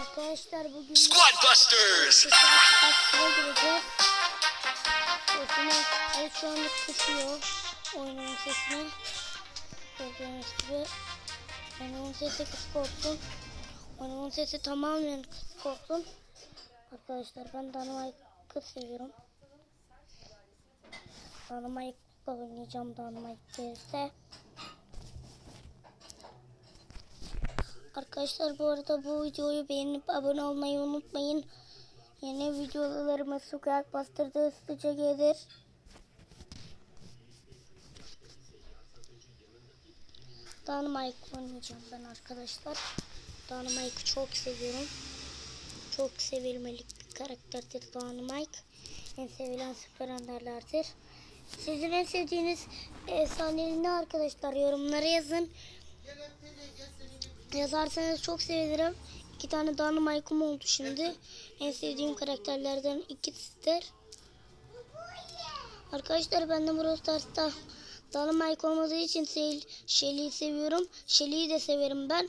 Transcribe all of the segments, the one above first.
Arkadaşlar bugün Squad Busters! Sesini evet şu anda kısıyor oyunun sesini. Gördüğünüz gibi oyunun sesi kısık olsun. Oyunun sesi tamamen kısık olsun. Arkadaşlar ben Dynamite'ı seviyorum. Dynamite'la oynayacağım Dynamite gelirse. Arkadaşlar bu arada bu videoyu beğenip abone olmayı unutmayın. Yeni videolarımız sokak bastırdı hızlıca gelir. Dynamite oynayacağım ben arkadaşlar. Dynamite'ı çok seviyorum. Çok sevilmelik bir karakterdir Dynamite. En sevilen süper enderlerdir. Sizin en sevdiğiniz efsaneleri ne arkadaşlar? Yorumlara yazın. Yazarsanız çok sevinirim. İki tane Dynamite'ım oldu şimdi. En sevdiğim karakterlerden ikisidir. Arkadaşlar ben de Brawl Stars'ta Dynamite olmadığı için Shelly'yi seviyorum. Shelly'yi de severim ben.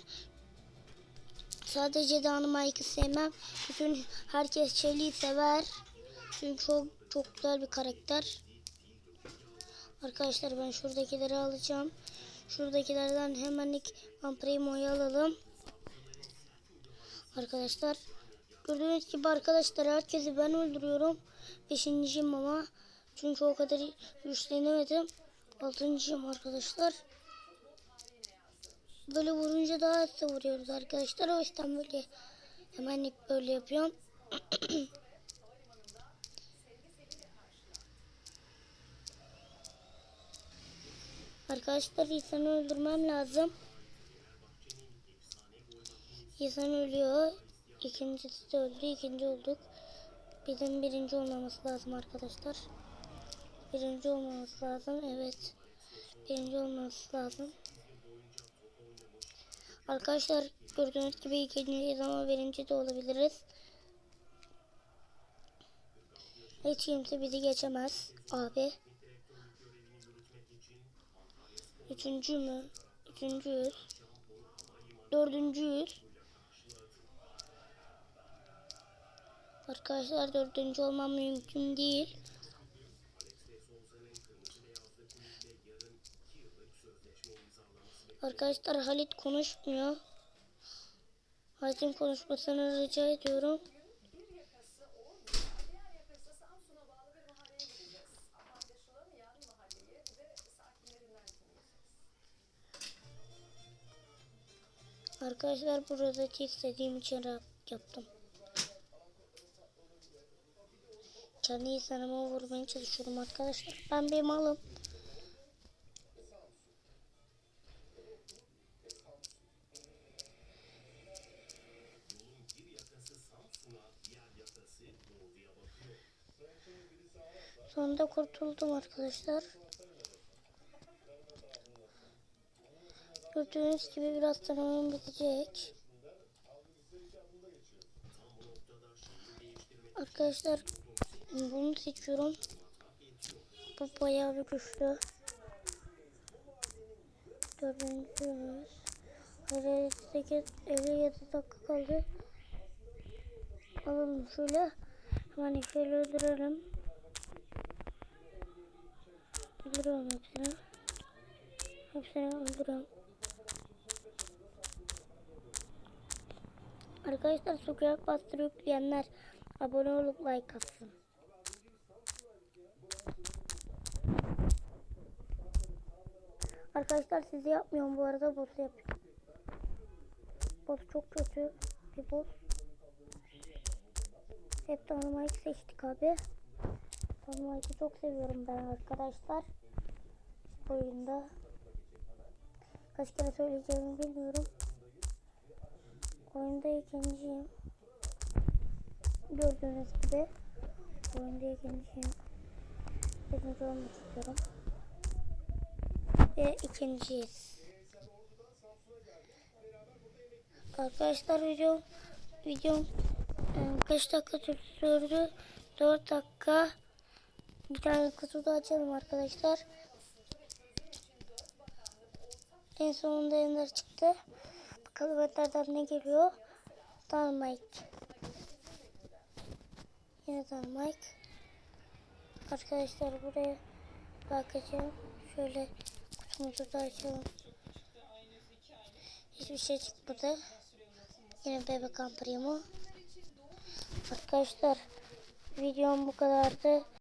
Sadece Dynamite'ı sevmem. Bütün herkes Shelly'yi sever. Çünkü çok çok güzel bir karakter. Arkadaşlar ben şuradakileri alacağım. Şuradakilerden hemen ilk Amprimo'yu alalım. Arkadaşlar gördüğünüz gibi arkadaşlar herkesi ben öldürüyorum. Beşinciyim ama çünkü o kadar güçlenemedim. Altıncıyım arkadaşlar. Böyle vurunca daha hızlı vuruyoruz arkadaşlar. O yüzden böyle hemen ilk böyle yapıyorum. Arkadaşlar insanı öldürmem lazım. İnsan ölüyor. İkincisi de öldü. İkinci olduk. Bizim birinci olmamız lazım arkadaşlar. Birinci olmamız lazım. Evet. Birinci olmamız lazım. Arkadaşlar gördüğünüz gibi ikinciyiz ama birinci de olabiliriz. Hiç kimse bizi geçemez abi. Üçüncü mü? Üçüncüyüz. Dördüncüyüz. Arkadaşlar dördüncü olmam mümkün değil. Arkadaşlar Halit konuşmuyor. Halit'in konuşmasını rica ediyorum. Arkadaşlar burada istediğim için yaptım. Kendi insanıma vurmaya çalışıyorum arkadaşlar. Ben bir malım. Sonunda kurtuldum arkadaşlar. Gördüğünüz gibi birazdan oyun bitecek. Arkadaşlar bunu seçiyorum. Bu bayağı bir güçlü. Dördüncüyüz. 58, 57 dakika kaldı. Alalım şöyle. Hemen şöyle öldürelim. Öldürüyorum hepsini. Hepsini öldürüyorum. Arkadaşlar sokak bastırı yükleyenler abone olup like atsın. Arkadaşlar sizi yapmıyorum bu arada boss yapıyorum. Boss çok kötü bir boss. Hep Dynamite seçtik abi. Dynamite'ı çok seviyorum ben arkadaşlar. Oyunda. Kaç kere söyleyeceğimi bilmiyorum. Oyunda ikinciyim. Gördüğünüz gibi. Oyunda ikinciyim. Birinci olmak istiyorum. Ve ikinciyiz. Arkadaşlar video videom e, kaç dakika sürdü? 4 dakika. Bir tane kutu da açalım arkadaşlar. En sonunda Ender çıktı. Bakalım Ender'den ne geliyor. Dynamite. Yine Dynamite. Arkadaşlar buraya bakacağım. Şöyle kutumuzu da açalım. Hiçbir şey çıkmadı. Yine bebek amprimo. Arkadaşlar videom bu kadardı.